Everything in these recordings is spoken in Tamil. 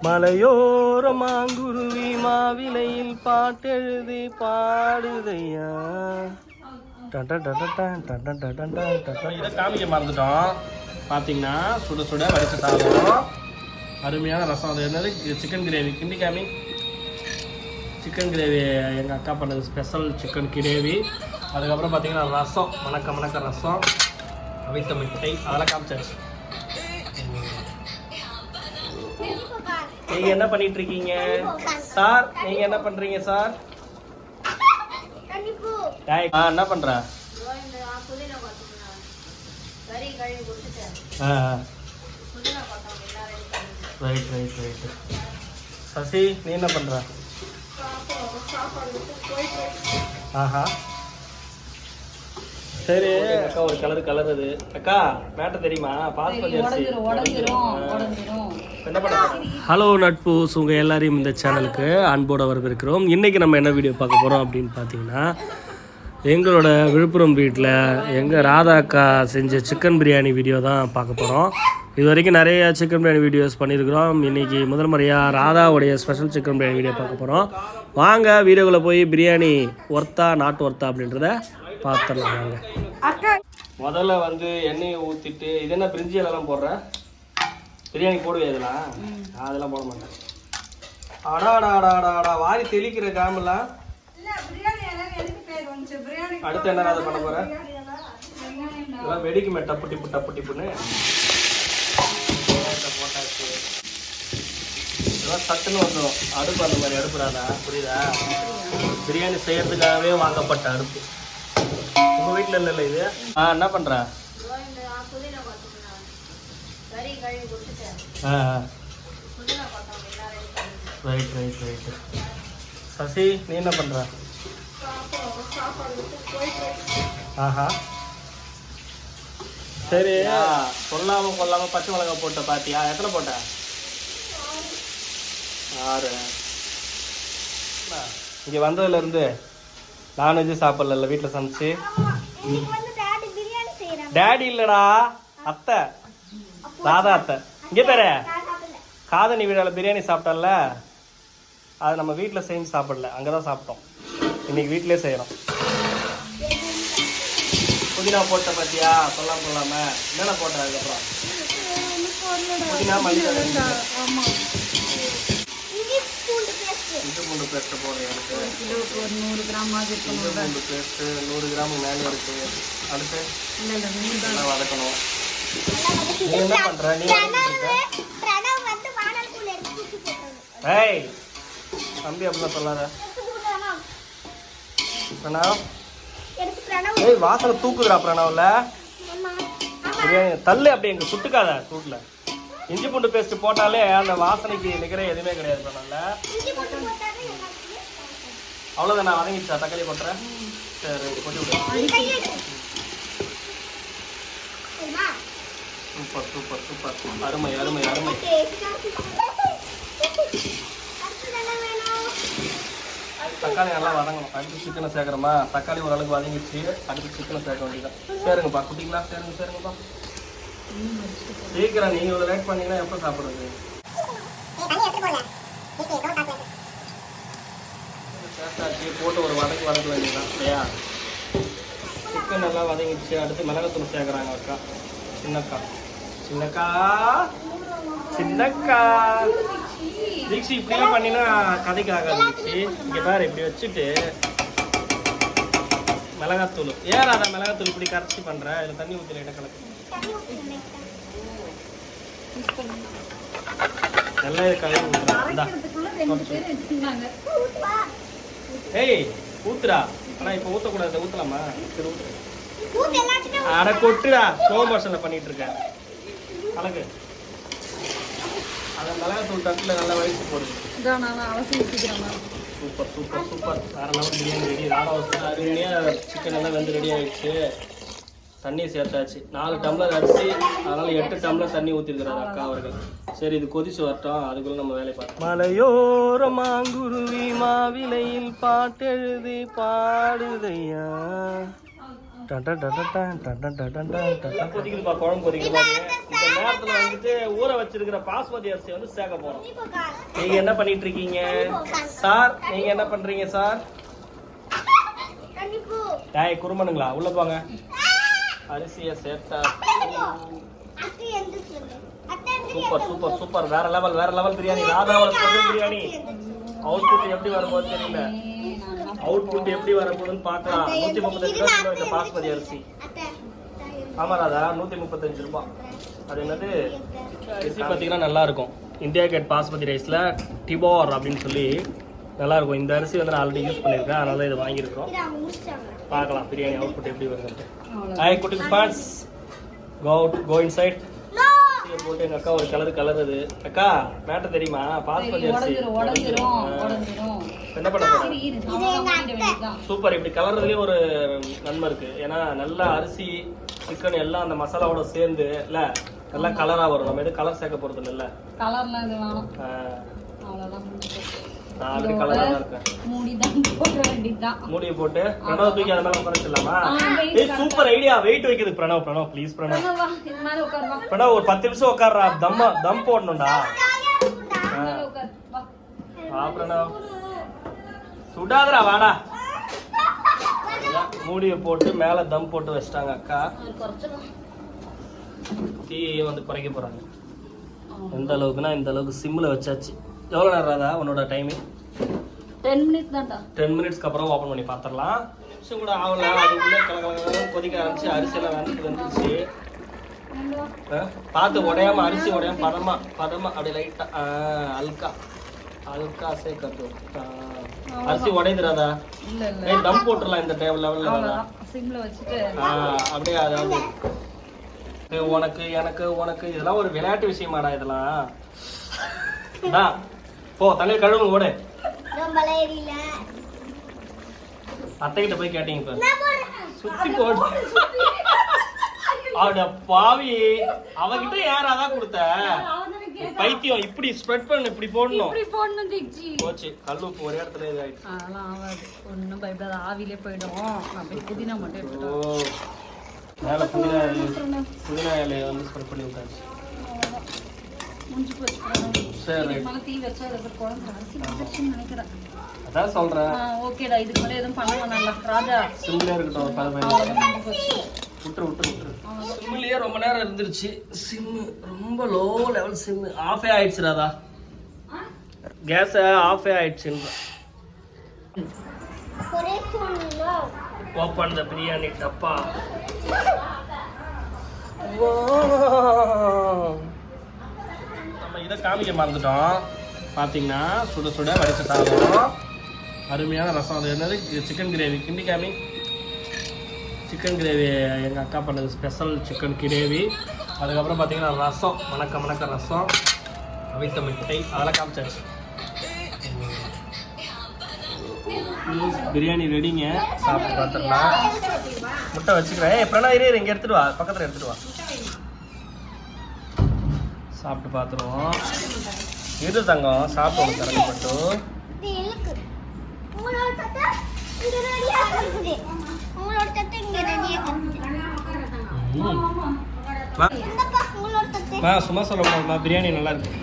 மலையோர மாங்குருவி மாவிலையில் பாட்டெழுதி பாடுதையா இதை காமிக்க மறந்துட்டோம் பார்த்தீங்கன்னா சுட சுட வடிச்ச சாதம் அருமையான ரசம் அது என்னது சிக்கன் கிரேவி கிண்டி காமி சிக்கன் கிரேவி எங்கள் அக்கா பண்ணது ஸ்பெஷல் சிக்கன் கிரேவி அதுக்கப்புறம் பார்த்தீங்கன்னா ரசம் மணக்க மணக்க ரசம் அவித்த மிட்டை அதெல்லாம் காமிச்சாச்சு நீங்க என்ன பண்ணிட்டு இருக்கீங்க சார் நீங்க என்ன பண்றீங்க சார்? ஆ, என்ன பண்ற? ரைட் ரைட் ரைட் சசி நீ என்ன பண்ற? ஆஹா. சரி. அக்கா ஒரு கலர் கலர் அது அக்கா மேட்ட தெரியுமா? பண்ண ஹலோ நட்பு உங்கள் எல்லாரையும் இந்த சேனலுக்கு அன்போடு வரவேற்கிறோம். இன்றைக்கி நம்ம என்ன வீடியோ பார்க்க போகிறோம் அப்படின்னு பார்த்தீங்கன்னா எங்களோட விழுப்புரம் வீட்டில் எங்கள் ராதா அக்கா செஞ்ச சிக்கன் பிரியாணி வீடியோ தான் பார்க்க போகிறோம் இது வரைக்கும் நிறைய சிக்கன் பிரியாணி வீடியோஸ் பண்ணியிருக்கிறோம். இன்றைக்கி முதல் முறையாக ராதாவுடைய ஸ்பெஷல் சிக்கன் பிரியாணி வீடியோ பார்க்க போகிறோம் வாங்க வீடியோக்குள்ளே போய் பிரியாணி ஒர்த்தா நாட்டு ஒர்த்தா அப்படின்றத பார்த்துடலாம் வாங்க. முதல்ல வந்து எண்ணெயை ஊற்றிட்டு இது என்ன பிரிஞ்சி எல்லாம் போடுற? பிரியாணி போடுவே இதெல்லாம்? நான் அதெல்லாம் போட மாட்டேன். அடா அடா அடா அடா அடா வாரி தெளிக்கிற காமெல்லாம் அடுத்து என்ன அதை பண்ண போற? இதெல்லாம் வெடிக்குமே டப்பு டிப்பு டப்பு டிப்புன்னு. போட்டாச்சு. இதெல்லாம் சட்டுன்னு வந்துடும் அடுப்பு அந்த மாதிரி அடுப்புடாதா? புரியுதா? பிரியாணி செய்யறதுக்காகவே வாங்கப்பட்ட அடுப்பு. வீட்டில் இல்லைல்ல இது. ஆ என்ன பண்ற? ஆ ரைட் ரைட் ரைட் சசி நீ என்ன பண்ற? ஆஹா. சரி. சொல்லாம கொல்லாம பச்சை மிளகாய் போட்ட பாத்தியா? எத்தனை போட்ட? ஆறு. இங்க வந்ததுல இருந்து நான்வெஜ் சாப்பிடல வீட்டுல சமைச்சு. டேடி இல்லடா அத்தை. ராதா அத்தை. இங்க பேரு. காதணி வீடால பிரியாணி சாப்பிட்டோம்ல அது நம்ம வீட்டில் செஞ்சு சாப்பிடல. அங்கே தான் சாப்பிட்டோம். இன்னைக்கு வீட்டிலே செய்கிறோம் புதினா போட்ட பத்தியா? சொல்லாம சொல்லாம. என்னென்ன போட்ட அதுக்கப்புறம்? புதினா மல்லித்தழை இஞ்சி பூண்டு பேஸ்ட் போடுறேன் எனக்கு. இஞ்சி பூண்டு பேஸ்ட் நூறு கிராம் மேலே இருக்கு. அடுத்து? நல்லா வதக்கணும். நீ என்ன பண்ற? நீ வதக்கிட்டு இருக்க? ஏய் தம்பி அப்படிலாம் சொல்லாத. பிரணவ்? ஏய் வாசனை தூக்குதுடா பிரணவ்ல. பிரியாணி தள்ளு அப்படி எங்க சுட்டுக்காத சூட்ல இஞ்சி பூண்டு பேஸ்ட் போட்டாலே அந்த வாசனைக்கு நிகர எதுவுமே கிடையாது பிரணவ்ல அவ்வளோதான் நான் வதங்கிச்சா தக்காளி போட்டுறேன் சரி கொட்டி விடு. Super super super. அருமை அருமை அருமை. தக்காளி நல்லா வதங்கணும். அடுத்து சிக்கனை சேர்க்குறோமா தக்காளி ஓரளவுக்கு வதங்கிடுச்சு. அடுத்து சிக்கனை சேர்க்க வேண்டியதான் சேருங்கப்பா. குட்டிங்களா? சேருங்க சேருங்கப்பா. சீக்கிரம் நீங்க இவ்வளோ லேட் பண்ணீங்கன்னா எப்போ சாப்பிடுறது? போட்டு ஒரு வதக்கு வதக்க வேண்டியதான் இல்லையா சிக்கன் நல்லா வதங்கிடுச்சு. அடுத்து மிளகாத்தூள் சேர்க்குறாங்க அக்கா. சின்னக்கா. சின்னக்கா? சின்னக்கா. தீக்ஷி இப்படிலாம் பண்ணினா கதைக்கு ஆகாது தீக்ஷி. இங்கே பாரு இப்படி வச்சுட்டு மிளகாத்தூள். ஏன் அதை மிளகாத்தூள் இப்படி கரைச்சி பண்ற? இதில் தண்ணி ஊற்றி லைட்டாக கலக்கு? நல்லா கழுவி ஏய் ஊத்துடா. ஆனா இப்போ ஊற்றக்கூடாது ஊற்றலாமா சரி ஊத்து. அட கொட்டுடா. ஸ்லோ மோஷனில் பண்ணிட்டு இருக்கேன் கலக்கு அதை மிளகாத்தூள் தட்டில் நல்லா வயசு போடுது சூப்பர் சூப்பர் சூப்பர். வேற லெவல் பிரியாணி ரெடி ராடா சிக்கன் எல்லாம் வெந்து ரெடி ஆயிடுச்சு. தண்ணி சேர்த்தாச்சு நாலு டம்ளர் அரிசி அதனால் எட்டு டம்ளர் தண்ணி ஊற்றிருக்கிறார் அக்கா அவர்கள் சரி இது கொதிச்சு வரட்டும் அதுக்குள்ளே நம்ம வேலையை பார்த்தோம் மலையோர மாங்குருவி மாவிலையில் பாட்டெழுதி பாடுதையா கொதிக்குதுப்பா குழம்பு கொதிக்குதுப்பா இந்த நேரத்தில் வந்துட்டு ஊற வச்சிருக்கிற பாஸ்மதி அரிசி வந்து சேர்க்க போகிறோம் நீங்கள் என்ன பண்ணிட்டு இருக்கீங்க சார் நீங்கள் என்ன பண்ணுறீங்க சார் டேய் குருமனுங்களா உள்ளே போங்க அரிசியை சேர்த்தா சூப்பர் சூப்பர் சூப்பர். வேற லெவல் வேற லெவல் பிரியாணி ராதாவோட ஸ்பெஷல் பிரியாணி. அவுட்புட் எப்படி வரும்போது தெரியல. அவுட்புட் எப்படி வரப்போகுதுன்னு பார்க்கலாம். நூத்தி முப்பத்தஞ்சு ரூபா கிலோ இந்த பாஸ்மதி அரிசி. ஆமா ராதா நூத்தி முப்பத்தஞ்சு ரூபாய் அது என்னது? அரிசி பார்த்தீங்கன்னா நல்லா இருக்கும் இந்தியா கேட் பாஸ்மதி ரைஸ்ல டிபோர் அப்படின்னு சொல்லி நல்லா இருக்கும் இந்த அரிசி வந்து நான் ஆல்ரெடி யூஸ் பண்ணியிருக்கேன். அதனால இதை வாங்கியிருக்கோம். பார்க்கலாம். பிரியாணி அவுட்புட் எப்படி வருதுன்ட்டு. ஹாய் குட்டி spots go out go inside போட்டு எங்க அக்கா ஒரு கலர் கலருது அக்கா மேட்ட தெரியுமா? ஆ. உடஞ்சிரும். என்ன பண்ண சூப்பர் இப்படி கலர்றதுலயும் ஒரு நன்மை இருக்கு. ஏன்னா நல்லா அரிசி சிக்கன் எல்லாம் அந்த மசாலாவோட சேர்ந்து இல்ல நல்லா கலரா வரும். நம்ம எதுவும் கலர் சேர்க்க போறது இல்ல? கலர்லாம் ஆல்ரெடி கலரா தான் இருக்கேன் மூடி தான் போட வேண்டியதுதான். மூடியை போட்டு பிரணவ் தூக்கி அந்த மேல ஏய் சூப்பர் ஐடியா வெயிட் வைக்குது பிரணவ் பிரணவ் ப்ளீஸ் பிரணவ். இது மேல உட்காரு வா பிரணவ் ஒரு பத்து நிமிஷம் உட்கார்றா தம் தம் போடணும்டா. உட்காரு. வா. வா பிரணவ். சுடாதடா வாடா. மூடியை போட்டு மேல தம் போட்டு வச்சிட்டாங்க அக்கா. தீயை வந்து குறைக்க போறாங்க. எந்த அளவுக்குன்னா இந்த அளவுக்கு சிம்மில் வச்சாச்சு. எவ்வளோ நேரம் ராதா உன்னோட டைமிங் டென் மினிட்ஸ் தான்டா. டென் மினிட்ஸ்க்கு அப்புறம் ஓப்பன் பண்ணி பார்த்துடலாம் நிமிஷம் கூட ஆகல. அதுக்குள்ளே கல கல கலன்னு கொதிக்க ஆரம்பிச்சு அரிசியெல்லாம் வந்துட்டு வந்துருச்சு. பார்த்து உடையாம அரிசி உடையாம பதமா பதமா அப்படி லைட்டா அல்கா. அல்கா சேர்க்கறது. அரிசி உடையுதுராதா இல்ல இல்ல. ஏய் தம் போட்டுடலாம் இந்த டேபிள் லெவலில் அவ்வளவுதான். சிம்ல வச்சுட்டு. அப்படியே அதாவது உனக்கு எனக்கு உனக்கு இதெல்லாம் ஒரு விளையாட்டு விஷயமாடா இதெல்லாம். போ தலையில் கழுவுங்க ஓடு. அத்தைகிட்ட போய் கேட்டீங்க இப்ப சுத்தி போடு. அட பாவி அவகிட்ட யாராதான் கொடுத்த? பைத்தியம் இப்படி ஸ்ப்ரெட் பண்ணு இப்படி போடணும். இப்படி போடணும் தீக்ஷி போச்சு கல்லு ஒரே இடத்துல இதாயிடுச்சு. அதெல்லாம் ஆகாது. ஒன்றும் பயப்படாத ஆவிலே போயிடும். போய் புதினா மட்டும் எடுத்துட்டோம் மேல புதினா புதினா இலையை வந்து ஸ்ப்ரெட் பண்ணி விட்டாச்சு. அதான் சொல்றேன். ஓகேடா இதுக்கு மேல எதுவும் பண்ண வேணாம்டா ராஜா. சிம்லேயே இருக்கட்டும் விட்டுரு விட்டுரு விட்டுரு. சிம்லேயே ரொம்ப நேரம் இருந்துருச்சு. சிம்மு ரொம்ப லோ லெவல் சிம்மு ஆஃபே ஆயிடுச்சு ராதா. கேஸை ஆஃபே ஆயிடுச்சுன்ற ஓப்பன் த பிரியாணி டப்பா. இதை காமிக்க மறந்துட்டோம். பார்த்தீங்கன்னா சுட சுட வடிச்ச சாதம். அருமையான ரசம் அது. என்னது? சிக்கன் கிரேவி கிண்டி காமி. சிக்கன் கிரேவி எங்கள் அக்கா பண்ணது ஸ்பெஷல் சிக்கன் கிரேவி அதுக்கப்புறம் பார்த்தீங்கன்னா ரசம். மணக்க மணக்க ரசம். அவித்த முட்டை. அதெல்லாம் காமிச்சாச்சு. பிரியாணி ரெடிங்க. சாப்பிட்டு பார்த்துடலாம் முட்டை வச்சுக்கிறேன். எப்படின்னா இரு இங்கே எடுத்துகிட்டு வா. பக்கத்தில் எடுத்துகிட்டு வா. சாப்பிட்டு பார்த்துருவோம். இரு தங்கம் சாப்பிட்டு உனக்கு கரண்டி பட்டு சும்மா சொல்ல முடியாதுமா பிரியாணி நல்லா இருக்கு.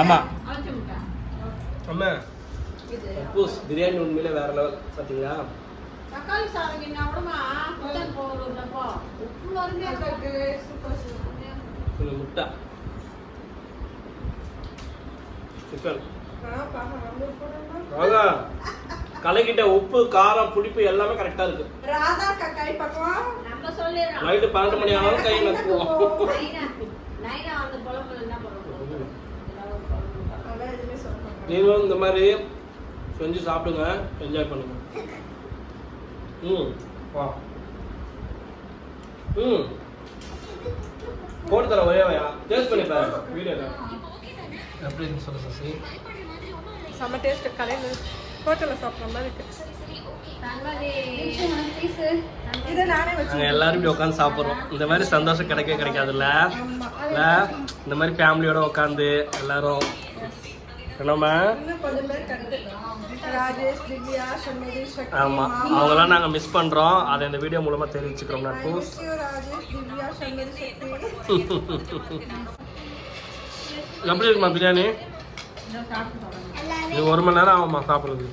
ஆமா. அம்மா பூஸ் பிரியாணி உண்மையில வேற லெவல் பார்த்தீங்களா? தக்காளி சாதம் என்ன விடமா புத்தன் போடுறப்போ உப்பு அருமையா இருக்கு சூப்பர் சூப்பர். முட்டை. சிக்கன். ஆகா கலக்கிட்ட உப்பு காரம் புளிப்பு எல்லாமே கரெக்டா இருக்கு. ராதா கக்காய் பக்கம் நம்ம சொல்லிடுறோம். நைட்டு பன்னெண்டு மணி ஆனாலும் கை நக்குவோம் நைனா அந்த குழம்புல என்ன பண்ணுவோம் நீங்களும் இந்த மாதிரி செஞ்சு சாப்பிடுங்க. என்ஜாய் பண்ணுங்க. ம். வா. ம். போட்டு தர ஒரே வயா. டேஸ்ட் பண்ணி பாரு. வீடியோ எப்படி இருக்கு சொல்லு சசி. செம்ம டேஸ்ட் கடையில். ஹோட்டலில் சாப்பிட்ற மாதிரி இருக்கு. எல்லாரும் இப்படி உட்காந்து சாப்பிட்றோம். இந்த மாதிரி சந்தோஷம் கிடைக்கவே கிடைக்காதுல்ல? இல்லை இந்த மாதிரி ஃபேமிலியோட உட்காந்து எல்லாரும். என்னம்மா? ஆமாம் அவங்களாம் நாங்கள் மிஸ் பண்ணுறோம் அதை இந்த வீடியோ மூலமாக தெரிவிச்சுக்கிறோம் நட்பு. எப்படி இருக்குமா பிரியாணி? இது ஒரு மணி நேரம் ஆகுமா சாப்பிட்றது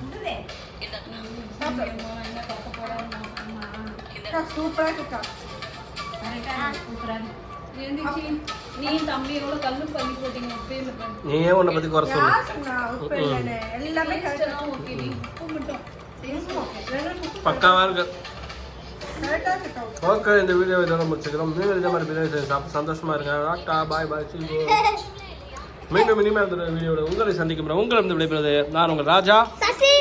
அக்கா நீயே உன்னை பற்றி குறை சொல்லு? எல்லாமே பக்காவாக இருக்கு. ஓகே இந்த வீடியோ இதோட முடிச்சுக்கிறோம். நீங்கள் இதே மாதிரி பிரியாணி செஞ்சு சாப்பிட்டு சந்தோஷமா இருங்க. டாட்டா பாய் பாய் சி மீண்டும் இனிமேல் வீடியோட உங்களை சந்திக்கும் உங்களை இருந்து விடைபெறுவது நான் உங்கள் ராஜா. சசி